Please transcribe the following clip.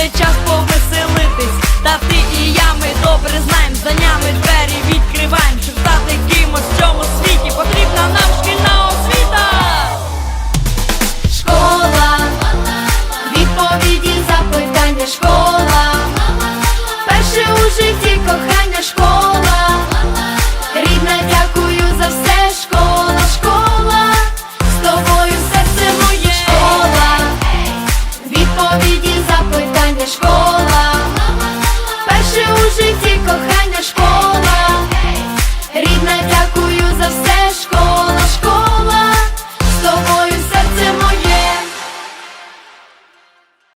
bitch, I'll